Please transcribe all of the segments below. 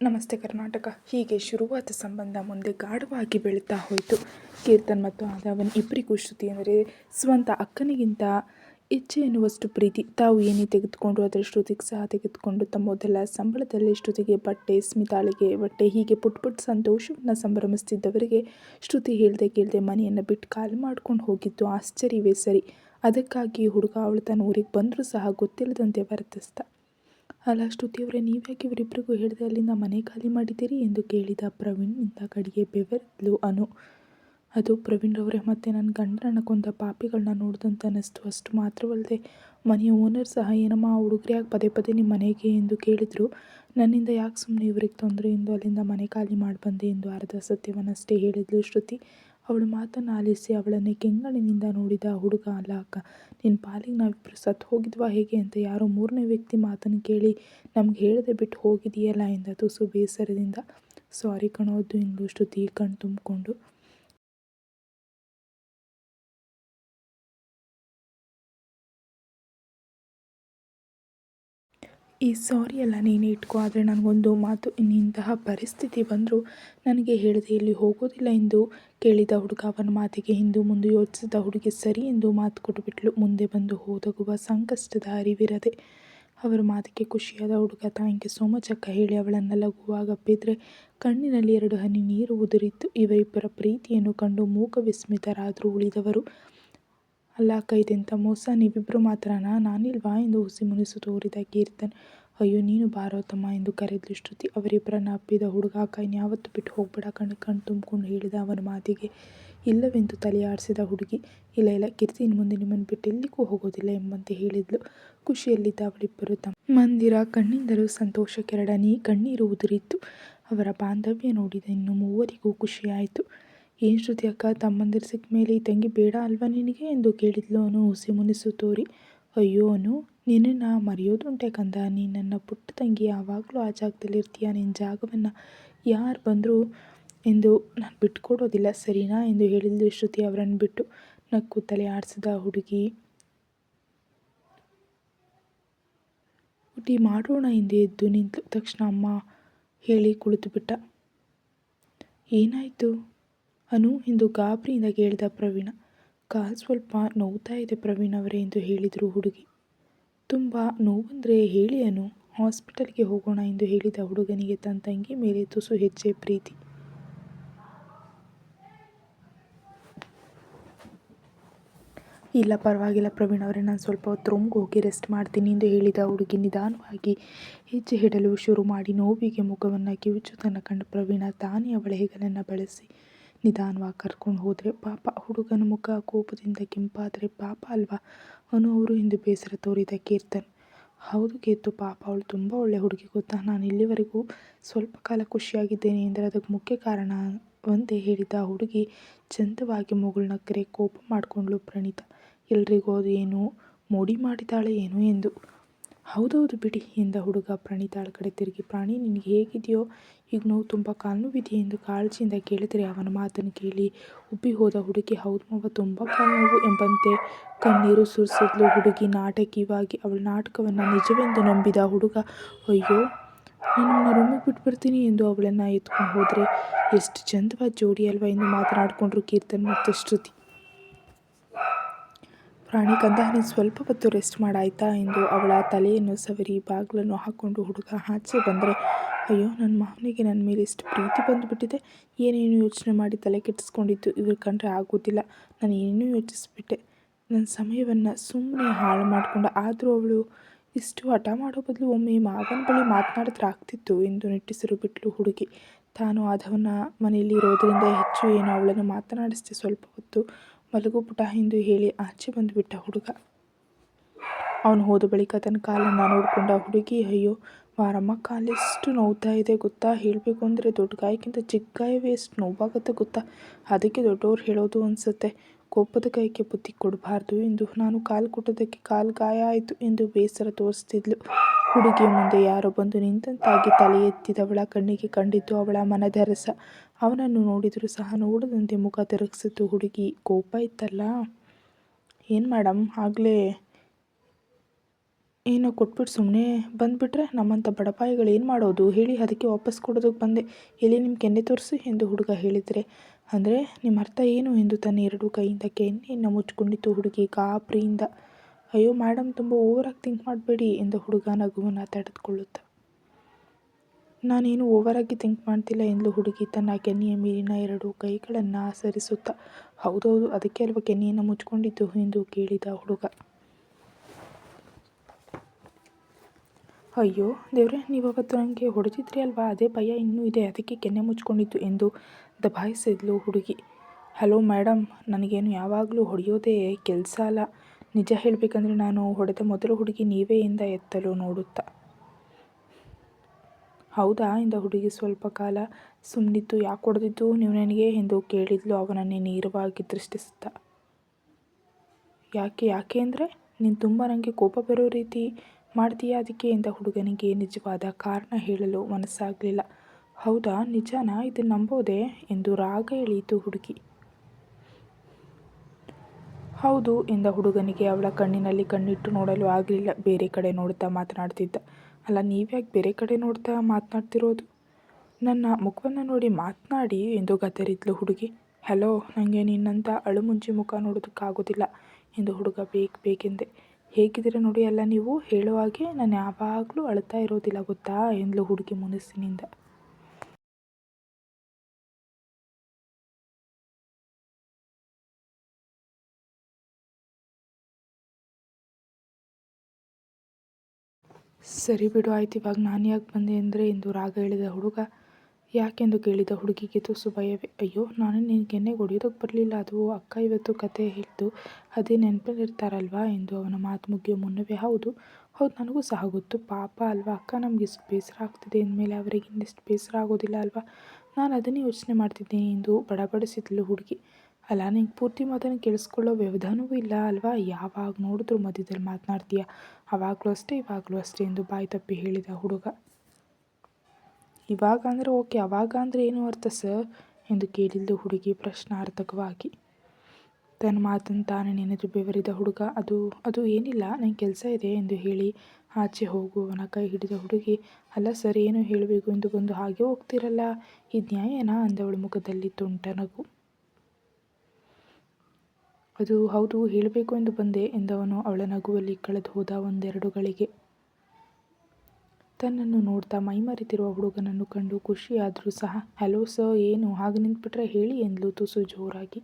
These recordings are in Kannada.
ನಮಸ್ತೆ ಕರ್ನಾಟಕ. ಹೀಗೆ ಶುರುವಾದ ಸಂಬಂಧ ಮುಂದೆ ಗಾಢವಾಗಿ ಬೆಳೀತಾ ಹೋಯಿತು. ಕೀರ್ತನ್ ಮತ್ತು ಆದವನ್ ಇಬ್ಬರಿಗೂ ಶ್ರುತಿ ಅಂದರೆ ಸ್ವಂತ ಅಕ್ಕನಿಗಿಂತ ಹೆಚ್ಚೆ ಎನ್ನುವಷ್ಟು ಪ್ರೀತಿ. ತಾವು ಏನೇ ತೆಗೆದುಕೊಂಡು ಅದರ ಶ್ರುತಿಗೆ ಸಹ ತೆಗೆದುಕೊಂಡು ತಮ್ಮ ಮೊದಲ ಸಂಬಳದಲ್ಲಿ ಶ್ರುತಿಗೆ ಬಟ್ಟೆ, ಸ್ಮಿತಾಳಿಗೆ ಬಟ್ಟೆ, ಹೀಗೆ ಪುಟ್ ಪುಟ್ ಸಂತೋಷವನ್ನು ಸಂಭ್ರಮಿಸ್ತಿದ್ದವರಿಗೆ ಶ್ರುತಿ ಹೇಳ್ದೆ ಕೇಳದೆ ಮನೆಯನ್ನು ಬಿಟ್ಟು ಕಾಲು ಮಾಡ್ಕೊಂಡು ಹೋಗಿದ್ದು ಆಶ್ಚರ್ಯವೇ ಸರಿ. ಅದಕ್ಕಾಗಿ ಹುಡುಗ ಅವಳು ತನ್ನ ಊರಿಗೆ ಬಂದರೂ ಸಹ ಗೊತ್ತಿಲ್ಲದಂತೆ ವರ್ತಿಸ್ದ ಅಲ್ಲ ಶ್ರುತಿಯವರೇ ನೀವ್ಯಾಕೆ ಇವರಿಬ್ಬರಿಗೂ ಹೇಳಿದೆ ಅಲ್ಲಿಂದ ಮನೆ ಖಾಲಿ ಮಾಡಿದ್ದೀರಿ ಎಂದು ಕೇಳಿದ ಪ್ರವೀಣ್ ಇಂದ ಕಡೆಗೆ ಬೆವರಿದ್ಲು ಅನು. ಅದು ಪ್ರವೀಣ್ ರವರೆ ಮತ್ತೆ ನನ್ನ ಗಂಡನ ಕೊಂದ ಪಾಪಿಗಳನ್ನ ನೋಡಿದಂತ ಅನ್ನಿಸ್ತು. ಅಷ್ಟು ಮಾತ್ರವಲ್ಲದೆ ಮನೆಯ ಓನರ್ ಸಹ ಏನಮ್ಮ ಆ ಹುಡುಗರು ಪದೇ ಪದೇ ನಿಮ್ಮ ಮನೆಗೆ ಎಂದು ಕೇಳಿದರು. ನನ್ನಿಂದ ಯಾಕೆ ಸುಮ್ಮನೆ ಇವ್ರಿಗೆ ತೊಂದರೆ ಎಂದು ಅಲ್ಲಿಂದ ಮನೆ ಖಾಲಿ ಮಾಡಿ ಬಂದೆ ಎಂದು ಅರ್ಧ ಸತ್ಯವನ್ನಷ್ಟೇ ಹೇಳಿದ್ಲು ಶ್ರುತಿ. ಅವಳು ಮಾತನ್ನು ಆಲಿಸಿ ಅವಳನ್ನೇ ಕೆಂಗಣ್ಣಿನಿಂದ ನೋಡಿದ ಹುಡುಗ ಅಲ್ಲ ಅಕ್ಕ ನಿನ್ನ ಪಾಲಿಗೆ ನಾವಿಬ್ಬರು ಸತ್ತು ಹೋಗಿದ್ವಾ ಹೇಗೆ ಅಂತ ಯಾರೋ ಮೂರನೇ ವ್ಯಕ್ತಿ ಮಾತನ್ನು ಕೇಳಿ ನಮ್ಗೆ ಹೇಳದೆ ಬಿಟ್ಟು ಹೋಗಿದೆಯಲ್ಲ ಎಂದ ತುಸು ಬೇಸರದಿಂದ ಸಾರಿ ಕಣೋದು ಎಂದು ಶ್ರುತಿ ಕಣ್ ತುಂಬಿಕೊಂಡು ಈ ಸಾರಿ ಎಲ್ಲ ನೀನು ಇಟ್ಕೋ, ಆದರೆ ನನಗೊಂದು ಮಾತು ಇನ್ನಿಂತಹ ಪರಿಸ್ಥಿತಿ ಬಂದರೂ ನನಗೆ ಹೇಳದೆ ಇಲ್ಲಿ ಹೋಗೋದಿಲ್ಲ ಎಂದು ಕೇಳಿದ ಹುಡುಗ. ಅವನ ಮಾತಿಗೆ ಹಿಂದೂ ಮುಂದೆ ಯೋಚಿಸಿದ ಹುಡುಗಿ, ಸರಿ ಎಂದು ಮಾತು ಕೊಟ್ಟುಬಿಟ್ಲು. ಮುಂದೆ ಬಂದು ಹೋದಗುವ ಸಂಕಷ್ಟದ ಅರಿವಿರದೆ ಅವರ ಮಾತಿಗೆ ಖುಷಿಯಾದ ಹುಡುಗ ತಾಯಿಗೆ ಸೋಮಚಕ್ಕ ಹೇಳಿ ಅವಳನ್ನು ಲಘುವಾಗಪ್ಪಿದ್ರೆ ಕಣ್ಣಿನಲ್ಲಿ ಎರಡು ಹನಿ ನೀರು ಉದುರಿತ್ತು. ಇವರಿಬ್ಬರ ಪ್ರೀತಿಯನ್ನು ಕಂಡು ಮೂಕ ವಿಸ್ಮಿತರಾದರೂ ಉಳಿದವರು ಅಲ್ಲ ಅಕ್ಕ ಮೋಸ ನೀವಿಬ್ಬರು ಮಾತ್ರನಾ? ನಾನಿಲ್ವಾ? ಎಂದು ಹುಸಿ ಮುನಿಸು ತೋರಿದ ಕೀರ್ತನ್. ಅಯ್ಯೋ, ನೀನು ಬಾರೋ ಎಂದು ಕರೆದ್ಲು ಶ್ರುತಿ. ಅವರಿಬ್ಬರನ್ನ ಅಪ್ಪಿದ ಹುಡುಗ ಅಕ್ಕ ಇನ್ಯಾವತ್ತು ಬಿಟ್ಟು ಹೋಗ್ಬೇಡ. ಕಣ್ಣು ಕಣ್ಣು ತುಂಬಿಕೊಂಡು ಹೇಳಿದ ಅವನ ಮಾತಿಗೆ ಇಲ್ಲವೆಂದು ತಲೆ ಆಡಿಸಿದ ಹುಡುಗಿ, ಇಲ್ಲ ಇಲ್ಲ, ಕೀರ್ತಿ, ಇನ್ನು ಮುಂದೆ ನಿಮ್ಮನ್ನು ಬಿಟ್ಟು ಎಲ್ಲಿಗೂ ಹೋಗೋದಿಲ್ಲ ಎಂಬಂತೆ ಹೇಳಿದ್ಲು. ಖುಷಿಯಲ್ಲಿದ್ದ ಅವಳಿಬ್ಬರು ತಮ್ಮ ಮಂದಿರ ಕಣ್ಣಿಂದಲೂ ಸಂತೋಷ ಕೆರಡನಿ ಕಣ್ಣೀರು ಉದುರಿತ್ತು. ಅವರ ಬಾಂಧವ್ಯ ನೋಡಿದ ಇನ್ನು ಮೂವರಿಗೂ ಖುಷಿಯಾಯಿತು. ಏನು ಶ್ರುತಿ ಅಕ್ಕ ತಮ್ಮಂದಿರು ಸಿಕ್ಕ ಮೇಲೆ ಈ ತಂಗಿ ಬೇಡ ಅಲ್ವಾ ನಿನಗೆ ಎಂದು ಕೇಳಿದ್ಲು ಅವನು ಹುಸಿ ಮುನಿಸು ತೋರಿ. ಅಯ್ಯೋ ಅವನು ನಿನ್ನನ್ನು ಮರೆಯೋದುಂಟೆ ಕಂದ. ನೀನು ನನ್ನ ಪುಟ್ಟ ತಂಗಿ, ಯಾವಾಗಲೂ ಆ ಜಾಗದಲ್ಲಿ ಇರ್ತೀಯ? ನಿನ್ನ ಜಾಗವನ್ನು ಯಾರು ಬಂದರೂ ಎಂದು ನಾನು ಬಿಟ್ಕೊಡೋದಿಲ್ಲ. ಸರಿನಾ ಎಂದು ಹೇಳಿದ್ಲು ಶ್ರುತಿ ಅವರನ್ನು ಬಿಟ್ಟು. ನಕ್ಕು ತಲೆ ಆಡಿಸಿದ ಹುಡುಗಿ, ಊಟಿ ಮಾಡೋಣ ಎಂದು ಎದ್ದು ನಿಂತು ತಕ್ಷಣ ಅಮ್ಮ ಹೇಳಿ ಕುಳಿತುಬಿಟ್ಟ. ಏನಾಯಿತು? ಅನು ಎಂದು ಗಾಬರಿಯಿಂದ ಕೇಳಿದ ಪ್ರವೀಣ, ಕಾಲು ಸ್ವಲ್ಪ ನೋವ್ತಾ ಇದೆ ಪ್ರವೀಣ್ ಅವರೇ ಎಂದು ಹೇಳಿದರು ಹುಡುಗಿ. ತುಂಬ ನೋವಂದರೆ ಹೇಳಿ ಅನು, ಹಾಸ್ಪಿಟಲ್ಗೆ ಹೋಗೋಣ ಎಂದು ಹೇಳಿದ ಹುಡುಗನಿಗೆ ತನ್ನ ತಂಗಿ ಮೇಲೆ ತುಸು ಹೆಜ್ಜೆ ಪ್ರೀತಿ. ಇಲ್ಲ, ಪರವಾಗಿಲ್ಲ ಪ್ರವೀಣ್ ಅವರೇ, ನಾನು ಸ್ವಲ್ಪ ಹೊತ್ತು ರೂಮ್ಗೆ ಹೋಗಿ ರೆಸ್ಟ್ ಮಾಡ್ತೀನಿ ಎಂದು ಹೇಳಿದ ಹುಡುಗಿ ನಿಧಾನವಾಗಿ ಹೆಜ್ಜೆ ಹಿಡಲು ಶುರು ಮಾಡಿ ನೋವಿಗೆ ಮುಖವನ್ನು ಕಿವುಚುವುದನ್ನು ಕಂಡು ಪ್ರವೀಣ ತಾನೇ ಅವಳ ಹೆಗಲನ್ನು ಬಳಸಿ ನಿಧಾನವಾಗಿ ಕರ್ಕೊಂಡು ಹೋದರೆ ಪಾಪ ಹುಡುಗನ ಮುಖ ಕೋಪದಿಂದ ಕೆಂಪಾದರೆ ಪಾಪ ಅಲ್ವಾ? ಅನು ಅವರು ಎಂದು ಬೇಸರ ತೋರಿದ ಕೀರ್ತನ್. ಹೌದು ಕೇತು, ಪಾಪ ಅವಳು ತುಂಬ ಒಳ್ಳೆ ಹುಡುಗಿ ಗೊತ್ತಾ? ನಾನು ಇಲ್ಲಿವರೆಗೂ ಸ್ವಲ್ಪ ಕಾಲ ಖುಷಿಯಾಗಿದ್ದೇನೆ ಎಂದರೆ ಅದಕ್ಕೆ ಮುಖ್ಯ ಕಾರಣ ಒಂದೇ ಹೇಳಿದ ಹುಡುಗಿ ಚಂದವಾಗಿ ಮುಗುಳ್ನಕ್ಕರೆ ಕೋಪ ಮಾಡಿಕೊಂಡ್ಳು ಪ್ರಣೀತ. ಎಲ್ರಿಗೂ ಅದು ಏನು ಮೋಡಿ ಮಾಡಿದ್ದಾಳೆ ಏನು ಎಂದು. ಹೌದೌದು ಬಿಡಿ. ಎಂದ ಹುಡುಗ ಪ್ರಣೀತಾಳ ಕಡೆ ತಿರುಗಿ, ಪ್ರಾಣಿ, ನಿನಗೆ ಹೇಗಿದೆಯೋ? ಈಗ ನೋವು ತುಂಬ ಕಾಲು ನೋವಿದೆಯೇ ಎಂದು ಕಾಳಜಿಯಿಂದ ಕೇಳಿದರೆ ಅವನ ಮಾತನ್ನು ಕೇಳಿ ಉಬ್ಬಿ ಹೋದ ಹುಡುಗಿ, ಹೌದು ಮಾವ, ತುಂಬ ಕಾಲು ನೋವು ಎಂಬಂತೆ ಕಣ್ಣೀರು ಸುರಿಸಿದ್ಲು ಹುಡುಗಿ, ನಾಟಕೀಯವಾಗಿ ಅವಳ ನಾಟಕವನ್ನು ನಿಜವೆಂದು ನಂಬಿದ ಹುಡುಗ, ಅಯ್ಯೋ, ನಾನು ರೂಮಿಗೆ ಬಿಟ್ಟು ಬರ್ತೀನಿ ಎಂದು ಅವಳನ್ನು ಎತ್ಕೊಂಡು ಹೋದರೆ, ಎಷ್ಟು ಚಂದವಾದ ಜೋಡಿ ಅಲ್ವಾ ಎಂದು ಮಾತನಾಡಿಕೊಂಡ್ರು ಕೀರ್ತನ್ ಮತ್ತು ಶ್ರುತಿ? ಪ್ರಾಣಿ ಕಂದ ನೀನು ಸ್ವಲ್ಪ ಹೊತ್ತು ರೆಸ್ಟ್ ಮಾಡಾಯ್ತಾ ಎಂದು ಅವಳ ತಲೆಯನ್ನು ಸವರಿ ಬಾಗಿಲನ್ನು ಹಾಕ್ಕೊಂಡು ಹುಡುಗ ಆಚೆ ಬಂದರೆ, ಅಯ್ಯೋ ನನ್ನ ಮಾವನಿಗೆ ನನ್ನ ಮೇಲೆ ಇಷ್ಟು ಪ್ರೀತಿ ಬಂದುಬಿಟ್ಟಿದೆ. ಏನೇನು ಯೋಚನೆ ಮಾಡಿ ತಲೆ ಕೆಟ್ಟಿಸ್ಕೊಂಡಿದ್ದು ಇವ್ರ ಕಂಡ್ರೆ ಆಗೋದಿಲ್ಲ. ನಾನು ಏನೇನೋ ಯೋಚಿಸ್ಬಿಟ್ಟೆ. ನನ್ನ ಸಮಯವನ್ನು ಸುಮ್ಮನೆ ಹಾಳು ಮಾಡಿಕೊಂಡು, ಆದರೂ ಅವಳು ಇಷ್ಟು ಹಠ ಮಾಡೋ ಬದಲು ಒಮ್ಮೆ ಮಾವನ ಬಳಿ ಮಾತನಾಡಿದ್ರೆ ಆಗ್ತಿತ್ತು ಎಂದು ನಿಟ್ಟಿಸಿರು ಬಿಟ್ಲು ಹುಡುಗಿ. ತಾನು ಆದವನ ಮನೆಯಲ್ಲಿ ಇರೋದರಿಂದ ಹೆಚ್ಚು ಏನು ಅವಳನ್ನು ಮಾತನಾಡಿಸ್ದೆ ಸ್ವಲ್ಪ ಹೊತ್ತು ಮಲಗು ಪುಟ ಎಂದು ಹೇಳಿ ಆಚೆ ಬಂದುಬಿಟ್ಟ ಹುಡುಗ. ಅವನು ಹೋದ ಬಳಿಕ ತನ್ನ ಕಾಲನ್ನು ನೋಡಿಕೊಂಡ ಹುಡುಗಿ, ಅಯ್ಯೋ, ವಾರಮ್ಮ, ಕಾಲೆಷ್ಟು ನೋವ್ತಾ ಇದೆ ಗೊತ್ತಾ? ಹೇಳಬೇಕು ಅಂದರೆ ದೊಡ್ಡ ಗಾಯಕ್ಕಿಂತ ಚಿಕ್ಕ ಗಾಯವೇ ಎಷ್ಟು ನೋವಾಗುತ್ತೆ ಗೊತ್ತಾ? ಅದಕ್ಕೆ ದೊಡ್ಡವ್ರು ಹೇಳೋದು ಅನಿಸುತ್ತೆ. ಕೋಪದ ಕೈಗೆ ಬುದ್ಧಿ ಕೊಡಬಾರ್ದು ಎಂದು ನಾನು ಕಾಲು ಕೊಟ್ಟೋದಕ್ಕೆ ಕಾಲು ಗಾಯ ಆಯಿತು ಎಂದು ಬೇಸರ ತೋರಿಸ್ತಿದ್ಲು. ಹುಡುಗಿಯ ಮುಂದೆ ಯಾರೋ ಬಂದು ನಿಂತಂತಾಗಿ ತಲೆ ಎತ್ತಿದವಳ ಕಣ್ಣಿಗೆ ಕಂಡಿದ್ದು ಅವಳ ಮನದ ರಸ ಅವನನ್ನು ನೋಡಿದರೂ ಸಹ ನೋಡದಂತೆ ಮುಖ ತಿರುಗಿಸಿತು. ಹುಡುಗಿ, ಕೋಪ ಇತ್ತಲ್ಲ? ಏನು ಮೇಡಮ್ ಆಗಲೇ ಏನೋ ಕೊಟ್ಬಿಟ್ಟು ಸುಮ್ಮನೆ ಬಂದುಬಿಟ್ರೆ ನಮ್ಮಂಥ ಬಡಪಾಯಿಗಳು ಏನು ಮಾಡೋದು? ಹೇಳಿ, ಅದಕ್ಕೆ ವಾಪಸ್ ಕೊಡೋದಕ್ಕೆ ಬಂದೆ. ಎಲ್ಲಿ ನಿಮ್ಮ ಕೆನ್ನೆ ತೋರಿಸು ಎಂದು ಹುಡುಗ ಹೇಳಿದರೆ. ಅಂದರೆ ನಿಮ್ಮ ಅರ್ಥ ಏನು ಎಂದು ತನ್ನ ಎರಡು ಕೈಯಿಂದ ಕೆನ್ನೆಯನ್ನು ಮುಚ್ಚಿಕೊಂಡಿತ್ತು ಹುಡುಗಿ ಗಾಬರಿಯಿಂದ. ಅಯ್ಯೋ ಮೇಡಮ್ ತುಂಬ ಓವರಾಗಿ ಥಿಂಕ್ ಮಾಡಬೇಡಿ ಎಂದು ಹುಡುಗ ನಗುವನ್ನು ತಡೆದುಕೊಳ್ಳುತ್ತಾ. ನಾನೇನು ಓವರಾಗಿ ಥಿಂಕ್ ಮಾಡ್ತಿಲ್ಲ ಎಂದು ಹುಡುಗಿ. ತನ್ನ ಕೆನ್ನೆಯ ಮೇಲಿನ ಎರಡು ಕೈಗಳನ್ನು ಸರಿಸುತ್ತಾ ಹೌದೌದು, ಅದಕ್ಕೆ ಅಲ್ವಾ ಕೆನ್ನೆಯನ್ನು ಮುಚ್ಕೊಂಡಿದ್ದು ಎಂದು ಕೇಳಿದ ಹುಡುಗ. ಅಯ್ಯೋ, ದೇವ್ರೆ ನೀವು ಅವತ್ತು ನನಗೆ ಹೊಡೆದಿದ್ರಿ ಅಲ್ವಾ? ಅದೇ ಭಯ ಇನ್ನೂ ಇದೆ, ಅದಕ್ಕೆ ಕೆನ್ನೆ ಮುಚ್ಕೊಂಡಿತ್ತು ಎಂದು ದಬಾಯಿಸಿದ್ಲು ಹುಡುಗಿ. ಹಲೋ ಮೇಡಮ್ ನನಗೇನು ಯಾವಾಗಲೂ ಹೊಡೆಯೋದೇ ಕೆಲಸ ಅಲ್ಲ. ನಿಜ ಹೇಳಬೇಕಂದ್ರೆ ನಾನು ಹೊಡೆದ ಮೊದಲು ಹುಡುಗಿ ನೀವೇ ಇಂದ ಎತ್ತಲು ನೋಡುತ್ತಾ. ಹೌದಾ? ಎಂದ ಹುಡುಗಿ ಸ್ವಲ್ಪ ಕಾಲ ಸುಮ್ಮನಿತ್ತು ಯಾಕೆ ಹೊಡೆದಿದ್ದು? ನೀವು ನನಗೆ ಎಂದು ಕೇಳಿದ್ಲು. ಅವನನ್ನೇ ನೇರವಾಗಿ ದೃಷ್ಟಿಸುತ್ತಾ. ಯಾಕೆ ಯಾಕೆ ಅಂದರೆ ನೀನು ತುಂಬ ನನಗೆ ಕೋಪ ಬರೋ ರೀತಿ ಮಾಡ್ತೀಯಾ ಅದಕ್ಕೆ? ಎಂದ ಹುಡುಗನಿಗೆ ನಿಜವಾದ ಕಾರಣ ಹೇಳಲು ಮನಸ್ಸಾಗಲಿಲ್ಲ. ಹೌದಾ? ನಿಜಾನಾ? ಇದನ್ನು ನಂಬೋದೆ? ಎಂದು ರಾಗ ಎಳೆಯಿತು ಹುಡುಗಿ. ಹೌದು ಎಂದ ಹುಡುಗನಿಗೆ ಅವಳ ಕಣ್ಣಿನಲ್ಲಿ ಕಣ್ಣಿಟ್ಟು ನೋಡಲು ಆಗಲಿಲ್ಲ. ಬೇರೆ ಕಡೆ ನೋಡುತ್ತಾ ಮಾತನಾಡ್ತಿದ್ದ. ಅಲ್ಲ, ನೀವ್ಯಾಕೆ ಬೇರೆ ಕಡೆ ನೋಡ್ತಾ ಮಾತನಾಡ್ತಿರೋದು? ನನ್ನ ಮುಖವನ್ನು ನೋಡಿ ಮಾತನಾಡಿ ಎಂದು ಗದರಿದ್ಲು ಹುಡುಗಿ. ಹಲೋ ನನಗೆ ನಿನ್ನಂಥ ಅಳುಮುಂಚಿ ಮುಖ ನೋಡೋದಕ್ಕಾಗೋದಿಲ್ಲ ಎಂದು ಹುಡುಗ ಬೇಕು ಬೇಕೆಂದೆ. ಹೇಗಿದ್ದೀರ ನೋಡಿ ಅಲ್ಲ ನೀವು? ಹೇಳುವಾಗೆ ನಾನು ಯಾವಾಗಲೂ ಅಳ್ತಾ ಇರೋದಿಲ್ಲ ಗೊತ್ತಾ? ಎಂದ್ಲು ಹುಡುಗಿ ಮುನಿಸಿನಿಂದ ಸರಿ ಬಿಡು, ಆಯ್ತು. ಇವಾಗ ನಾನು ಯಾಕೆ ಬಂದೆ ಅಂದರೆ ಎಂದು ರಾಗ ಹೇಳಿದ ಹುಡುಗ ಯಾಕೆಂದು ಕೇಳಿದ ಹುಡುಗಿಗೆ ತುಸು ಭಯವೇ ಅಯ್ಯೋ, ನಾನು ನಿನಗೆನ್ನೆ ಹೊಡಿಯೋದಕ್ಕೆ ಬರಲಿಲ್ಲ. ಅದು ಅಕ್ಕ ಇವತ್ತು ಕತೆ ಹೇಳ್ತು. ಅದೇ ನೆನಪಲ್ಲಿರ್ತಾರಲ್ವಾ ಎಂದು ಅವನ ಮಾತು ಮುಗಿಯೋ ಮುನ್ನವೇ? ಹೌದು. ಹೌದು, ನನಗೂ ಸಹ ಗೊತ್ತು. ಪಾಪ ಅಲ್ವಾ, ಅಕ್ಕ ನಮಗೆ ಇಷ್ಟು ಬೇಸರ ಆಗ್ತಿದೆ. ಅಂದಮೇಲೆ ಅವರಿಗೆ ಇನ್ನಿಷ್ಟು ಬೇಸರ ಆಗೋದಿಲ್ಲ ಅಲ್ವಾ? ನಾನು ಅದನ್ನೇ ಯೋಚನೆ ಮಾಡ್ತಿದ್ದೀನಿ ಎಂದು ಬಡಬಡಿಸಿದ್ಲು ಹುಡುಗಿ. ಅಲ್ಲ ನಿಂಗೆ ಪೂರ್ತಿ ಮಾತನ್ನು ಕೇಳಿಸ್ಕೊಳ್ಳೋ ವ್ಯವಧಾನವೂ ಇಲ್ಲ ಅಲ್ವಾ? ಯಾವಾಗ ನೋಡಿದ್ರು ಮಧ್ಯದಲ್ಲಿ ಮಾತನಾಡ್ತೀಯ. ಅವಾಗಲೂ ಅಷ್ಟೇ, ಇವಾಗಲೂ ಅಷ್ಟೇ ಎಂದು ಬಾಯಿ ತಪ್ಪಿ ಹೇಳಿದ ಹುಡುಗ. ಇವಾಗ ಅಂದರೆ ಓಕೆ, ಅವಾಗ ಅಂದರೆ ಏನು ಅರ್ಥ ಸರ್? ಎಂದು ಕೇಳಿದ್ದು ಹುಡುಗಿ ಪ್ರಶ್ನಾರ್ಥಕವಾಗಿ. ತನ್ನ ಮಾತನ್ನು ತಾನೇ ನೆನೆದು ಬೆವರಿದ ಹುಡುಗ, ಅದು ಅದು ಏನಿಲ್ಲ ನನಗೆ ಕೆಲಸ ಇದೆ ಎಂದು ಹೇಳಿ ಆಚೆ ಹೋಗುವವನ ಕೈ ಹಿಡಿದ ಹುಡುಗಿ. ಅಲ್ಲ ಸರ್, ಏನು ಹೇಳಬೇಕು ಎಂದು ಬಂದು ಹಾಗೆ ಹೋಗ್ತಿರಲ್ಲ? ಇದು ನ್ಯಾಯನಾ ಅಂದವಳ ಮುಖದಲ್ಲಿ ತುಂಟ ನಗು. ಅದು ಹೌದು, ಹೇಳಬೇಕು ಎಂದು ಬಂದೆ ಎಂದವನು ಅವಳ ನಗುವಲ್ಲಿ ಕಳೆದು ಹೋದ ಒಂದೆರಡು ಗಳಿಗೆ. ತನ್ನನ್ನು ನೋಡ್ತಾ ಮೈಮರೆತಿರುವ ಹುಡುಗನನ್ನು ಕಂಡು ಖುಷಿಯಾದರೂ ಸಹ, ಹಲೋ ಸರ್, ಏನು? ಹಾಗೆ ನಿಂತ್ಬಿಟ್ರೆ ಹೇಳಿ ಎಂದ್ಲು ತುಸು ಜೋರಾಗಿ.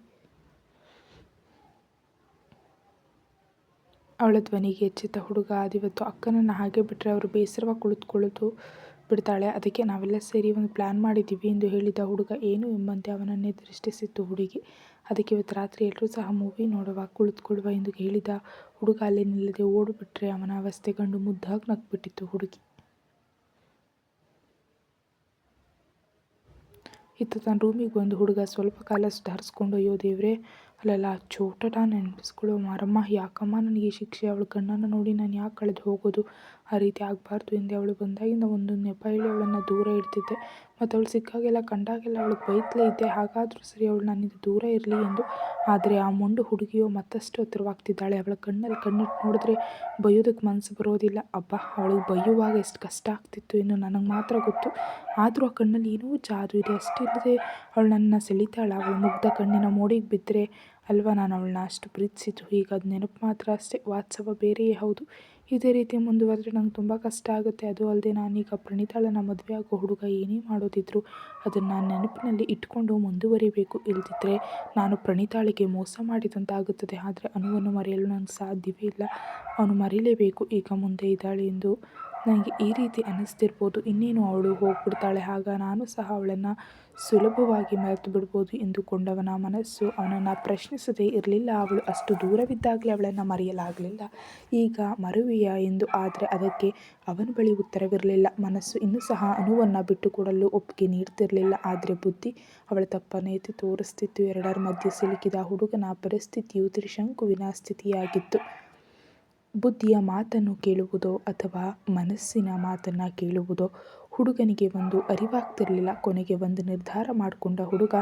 ಅವಳ ಧ್ವನಿಗೆ ಎಚ್ಚೆತ್ತ ಹುಡುಗ ಅದಿವತ್ತು ಅಕ್ಕನನ್ನು ಹಾಗೆ ಬಿಟ್ಟರೆ ಅವರು ಬೇಸರವಾಗಿ ಕುಳಿತುಕೊಳ್ಳೋದು ಬಿಡ್ತಾಳೆ. ಅದಕ್ಕೆ ನಾವೆಲ್ಲ ಸೇರಿ ಒಂದು ಪ್ಲ್ಯಾನ್ ಮಾಡಿದ್ದೀವಿ ಎಂದು ಹೇಳಿದ ಹುಡುಗ, ಏನು ಎಂಬಂತೆ ಅವನನ್ನೇ ದೃಷ್ಟಿಸಿತ್ತು ಹುಡುಗಿ. ಅದಕ್ಕೆ ಇವತ್ತು ರಾತ್ರಿ ಎಲ್ಲರೂ ಸಹ ಮೂವಿ ನೋಡುವ, ಕುಳಿತುಕೊಳ್ಳುವ ಎಂದು ಹೇಳಿದ ಹುಡುಗ, ಅಲ್ಲಿ ನಿಲ್ಲದೆ ಓಡಿಬಿಟ್ರೆ ಅವನ ಅವಸ್ಥೆ ಕಂಡು ಮುದ್ದಾಗಿ ನಕ್ಬಿಟ್ಟಿತ್ತು ಹುಡುಗಿ. ಇತ್ತ ತನ್ನ ರೂಮಿಗೆ ಬಂದು ಹುಡುಗ ಸ್ವಲ್ಪ ಕಾಲ ಸುಧಾರಿಸ್ಕೊಂಡು, ಅಯ್ಯೋ ದೇವ್ರೆ ಅಲ್ಲಲ್ಲ ಚೋಟಟ ನೆನಪಿಸ್ಕೊಳ್ಳೋ ಮಾರಮ್ಮ, ಯಾಕಮ್ಮ ನನಗೆ ಶಿಕ್ಷೆ, ಅವಳು ಕಣ್ಣನ್ನು ನೋಡಿ ನಾನು ಯಾಕೆ ಕಳೆದು ಹೋಗೋದು? ಆ ರೀತಿ ಆಗಬಾರ್ದು ಎಂದು ಅವಳು ಬಂದಾಗಿಂದ ಒಂದು ನೆಪ ಹೇಳಿ ಅವಳನ್ನು ದೂರ ಇಡ್ತಿದ್ದೆ. ಮತ್ತು ಅವಳು ಸಿಕ್ಕಾಗೆಲ್ಲ ಕಂಡಾಗೆಲ್ಲ ಅವಳು ಬೈತಲೇ ಇದ್ದೆ. ಹಾಗಾದರೂ ಸರಿ ಅವಳು ನನ್ನಿಂದ ದೂರ ಇರಲಿ ಎಂದು. ಆದರೆ ಆ ಮೊಂಡು ಹುಡುಗಿಯು ಮತ್ತಷ್ಟು ಹತ್ತಿರವಾಗ್ತಿದ್ದಾಳೆ. ಅವಳ ಕಣ್ಣಲ್ಲಿ ಕಣ್ಣಿಟ್ಟು ನೋಡಿದ್ರೆ ಬೈಯೋದಕ್ಕೆ ಮನಸ್ಸು ಬರೋದಿಲ್ಲ. ಅಬ್ಬ, ಅವಳಿಗೆ ಬೈಯುವಾಗ ಎಷ್ಟು ಕಷ್ಟ ಆಗ್ತಿತ್ತು ಇನ್ನು ನನಗೆ ಮಾತ್ರ ಗೊತ್ತು. ಆದರೂ ಆ ಕಣ್ಣಲ್ಲಿ ಏನೋ ಜಾದು ಇದೆ. ಅಷ್ಟಿಲ್ಲದೆ ಅವಳು ನನ್ನ ಸೆಳಿತಾಳೆ. ಅವಳು ಮುಗ್ಧ ಕಣ್ಣಿನ ಮೋಡಿಗೆ ಬಿದ್ದರೆ ಅಲ್ವಾ? ನಾನು ಅವಳನ್ನ ಅಷ್ಟು ಪ್ರೀತಿಸಿದ್ದು. ಈಗ ಅದು ನೆನಪು ಮಾತ್ರ ಅಷ್ಟೇ. ವಾತ್ಸವ ಬೇರೆಯೇ ಹೌದು. ಇದೇ ರೀತಿ ಮುಂದುವರೆದ್ರೆ ನಂಗೆ ತುಂಬ ಕಷ್ಟ ಆಗುತ್ತೆ. ಅದು ಅಲ್ಲದೆ ನಾನೀಗ ಪ್ರಣೀತಾಳನ್ನ ಮದುವೆ ಆಗೋ ಹುಡುಗ ಏನೇ ಮಾಡೋದಿದ್ರು ಅದನ್ನು ನಾನು ನೆನಪಿನಲ್ಲಿ ಇಟ್ಕೊಂಡು ಮುಂದುವರಿಬೇಕು. ಇಲ್ದಿದ್ರೆ ನಾನು ಪ್ರಣೀತಾಳಿಗೆ ಮೋಸ ಮಾಡಿದಂತಾಗುತ್ತದೆ. ಆದರೆ ಅನುವನ್ನು ಮರೆಯಲು ನನಗೆ ಸಾಧ್ಯವೇ ಇಲ್ಲ. ಅವನು ಮರೀಲೇಬೇಕು. ಈಗ ಮುಂದೆ ಇದ್ದಾಳೆ ಎಂದು ನನಗೆ ಈ ರೀತಿ ಅನ್ನಿಸ್ತಿರ್ಬೋದು. ಇನ್ನೇನು ಅವಳು ಹೋಗ್ಬಿಡ್ತಾಳೆ? ಆಗ ನಾನು ಸಹ ಅವಳನ್ನು ಸುಲಭವಾಗಿ ಮರೆತು ಬಿಡ್ಬೋದು ಎಂದುಕೊಂಡವನ ಮನಸ್ಸು ಅವನನ್ನು ಪ್ರಶ್ನಿಸದೇ ಇರಲಿಲ್ಲ. ಅವಳು ಅಷ್ಟು ದೂರವಿದ್ದಾಗಲೇ ಅವಳನ್ನು ಮರೆಯಲಾಗಲಿಲ್ಲ. ಈಗ ಮರುವೆಯಾ ಎಂದು ಆದರೆ ಅದಕ್ಕೆ ಅವನ ಬಳಿ ಉತ್ತರವಿರಲಿಲ್ಲ. ಮನಸ್ಸು ಇನ್ನೂ ಸಹ ಅನುವನ್ನು ಬಿಟ್ಟುಕೊಡಲು ಒಪ್ಪಿಗೆ ನೀಡ್ತಿರಲಿಲ್ಲ. ಆದರೆ ಬುದ್ಧಿ ಅವಳ ತಪ್ಪನ್ನು ಎತ್ತಿ ತೋರಿಸ್ತಿತ್ತು. ಎರಡರ ಮಧ್ಯೆ ಸಿಲುಕಿದ ಹುಡುಗನ ಪರಿಸ್ಥಿತಿಯು ತ್ರಿಶಂಕುವಿನ ಸ್ಥಿತಿಯಾಗಿತ್ತು. ಬುದ್ಧಿಯ ಮಾತನ್ನು ಕೇಳುವುದೋ ಅಥವಾ ಮನಸ್ಸಿನ ಮಾತನ್ನು ಕೇಳುವುದೋ ಹುಡುಗನಿಗೆ ಒಂದು ಅರಿವಾಗ್ತಿರಲಿಲ್ಲ. ಕೊನೆಗೆ ಒಂದು ನಿರ್ಧಾರ ಮಾಡಿಕೊಂಡ ಹುಡುಗ,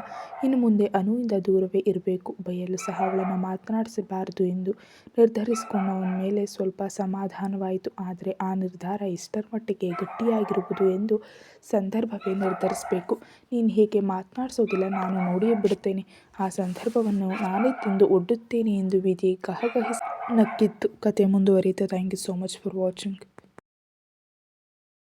ಇನ್ನು ಮುಂದೆ ಅನುವಿಂದ ದೂರವೇ ಇರಬೇಕು, ಬಯಲು ಸಹ ಅವಳನ್ನು ಮಾತನಾಡಿಸಬಾರದು ಎಂದು ನಿರ್ಧರಿಸಿಕೊಂಡವನ ಮೇಲೆ ಸ್ವಲ್ಪ ಸಮಾಧಾನವಾಯಿತು. ಆದರೆ ಆ ನಿರ್ಧಾರ ಇಷ್ಟರ ಮಟ್ಟಿಗೆ ಗಟ್ಟಿಯಾಗಿರುವುದು ಎಂದು ಸಂದರ್ಭವೇ ನಿರ್ಧರಿಸಬೇಕು. ನೀನು ಹೇಗೆ ಮಾತನಾಡಿಸೋದಿಲ್ಲ, ನಾನು ನೋಡಿಯೇ ಬಿಡುತ್ತೇನೆ. ಆ ಸಂದರ್ಭವನ್ನು ನಾನೇ ತಿಂದು ಒಡ್ಡುತ್ತೇನೆ ಎಂದು ವಿಧಿ ಗಹಗಹಿಸಿ ನಕ್ಕಿತ್ತು. ಕತೆ ಮುಂದುವರಿಯುತ್ತೆ. Thank you so much for watching.